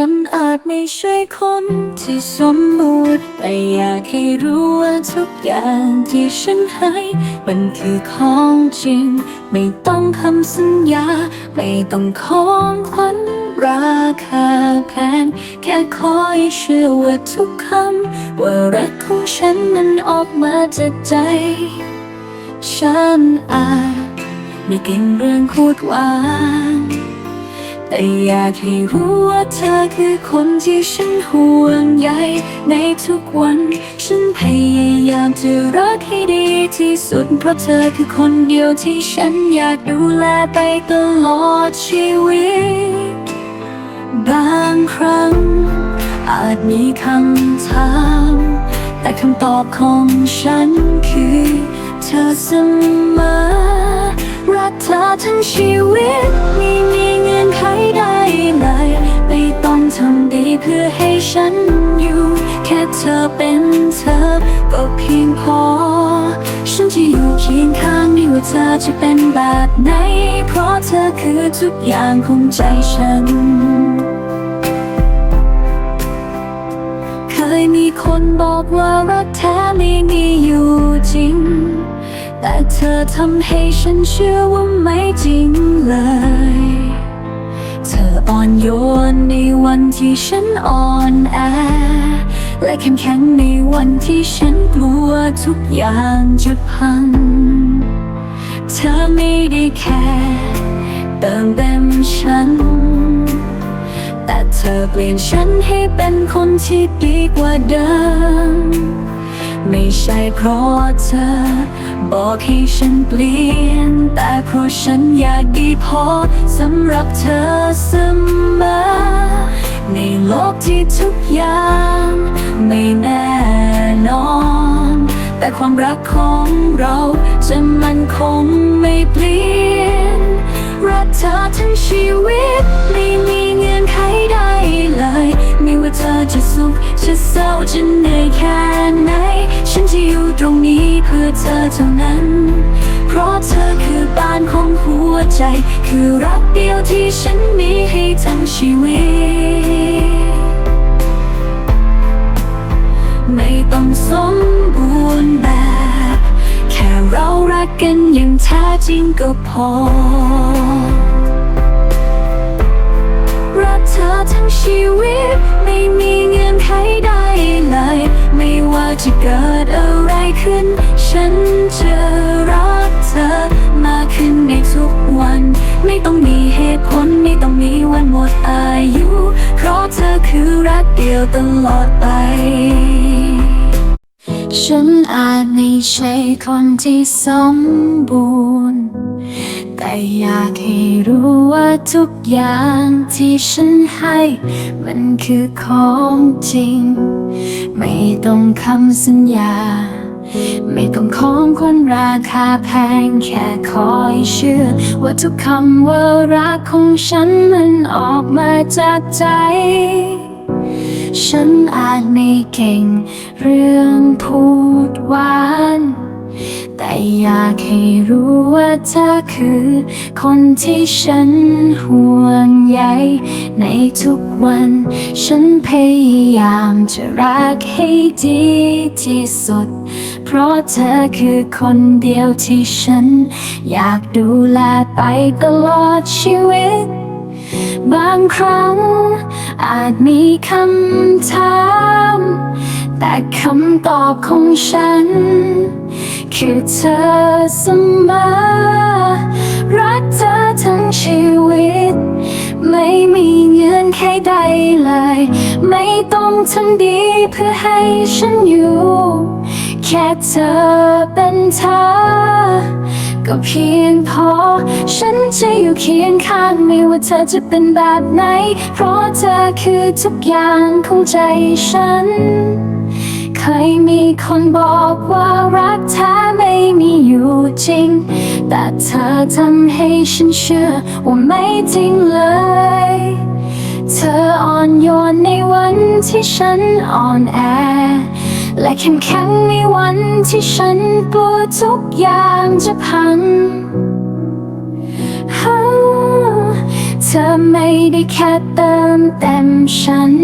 ฉันอาจไม่ใช่คนที่สมบูรณ์แต่อยากให้รู้ว่าทุกอย่างที่ฉันให้ มันคือของจริง ไม่ต้องคำสัญญา ไม่ต้องของขวัญราคาแพงแค่ขอให้เชื่อว่าทุกคำ ว่ารักของฉันนั้นออกมาจากใจ ฉันอาจไม่เก่งเรื่องพูดหวาน แต่อยากให้รู้ว่าเธอคือคนที่ฉันห่วงใยในทุกวัน ฉันพยายามจะรักให้ดีที่สุด เพราะเธอคือคนเดียวที่ฉันอยากดูแลไปตลอดชีวิต บางครั้ง อาจมีคำถาม แต่คำตอบของฉันคือ เธอเสมอรักเธอทั้งชีวิตไม่มีเงื่อน ฉันอยู่ แค่เธอเป็นเธอ ก็เพียงพอ ฉันจะอยู่เคียงข้างไม่ว่าเธอจะเป็นแบบไหน เพราะเธอคือทุกอย่างของใจฉัน เคยมีคนบอกว่ารักแท้ไม่มีอยู่จริง แต่เธอทำให้ฉันเชื่อว่าไม่จริงเลย วันที่ฉันอ่อนแอ และเข้มแข็งในวันที่ฉันกลัวทุกอย่างจะพัง เธอไม่ได้แค่เติมเต็มฉัน แต่เธอเปลี่ยนฉันให้เป็นคนที่ดีกว่าเดิม ไม่ใช่เพราะเธอ บอกให้ฉันเปลี่ยน แต่เพราะฉันอยากดีพอสำหรับเธอเสมอ ในโลกที่ทุกอย่างไม่แน่นอน แต่ความรักของเราจะมันคงไม่เปลี่ยน รักเธอทั้งชีวิตไม่มีเงื่อนไขใดเลย ไม่ว่าเธอจะสุขจะเศร้าจะเหนื่อยแค่ไหน ฉันจะอยู่ตรงนี้เพื่อเธอเท่านั้น เพราะเธอคือบ้านของหัว ใจ คือรักเดียวที่ฉันมีให้ทั้งชีวิต ไม่ต้องสมบูรณ์แบบ แค่เรารักกันอย่างแท้จริงก็พอ รักเธอทั้งชีวิต ไม่มีเงื่อนไขใดเลย ไม่ว่าจะเกิดอะไรขึ้น ฉันจะรักเธอ ไม่ต้องมีเหตุผลไม่ต้องมีวันหมดอายุ เพราะเธอคือรักเดียวตลอดไป ฉันอาจไม่ใช่คนที่สมบูรณ์ แต่อยากให้รู้ว่าทุกอย่างที่ฉันให้ มันคือของจริง ไม่ต้องคำสัญญา ไม่ต้องของคนราคาแพงแค่คอยเชื่อ ว่าทุกคำว่ารักของฉันมันออกมาจากใจ ฉันอาจไม่เก่ง เรื่องพูดหวาน แต่อยากให้รู้ว่าเธอคือ คนที่ฉันห่วงใยในทุกวัน ฉันพยายามจะรักให้ดีที่สุด เพราะเธอคือคนเดียวที่ฉัน อยากดูแลไปตลอดชีวิต บางครั้ง อาจมีคำถาม แต่คำตอบของฉัน คือเธอเสมอรักเธอทั้งชีวิต ไม่มีเงื่อนไขใดเลย ไม่ต้องทำดีเพื่อให้ฉันอยู่ แค่เธอเป็นเธอ ก็เพียงพอ ฉันจะอยู่เคียงข้างไม่ว่าเธอจะเป็นแบบไหน เพราะเธอคือทุกอย่างของใจฉัน เคยมีคนบอกว่ารักแท้ไม่มีอยู่จริง แต่เธอทำให้ฉันเชื่อว่าไม่จริงเลย เธออ่อนโยนในวันที่ฉันอ่อนแอ และเข้มแข็งในวันที่ฉันกลัวทุกอย่างจะพังเธเธอไม่ได้แค่เติมเต็มฉัน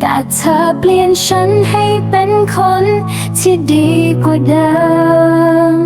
แต่เธอเปลี่ยนฉันให้เป็นคนที่ดีกว่าเดิม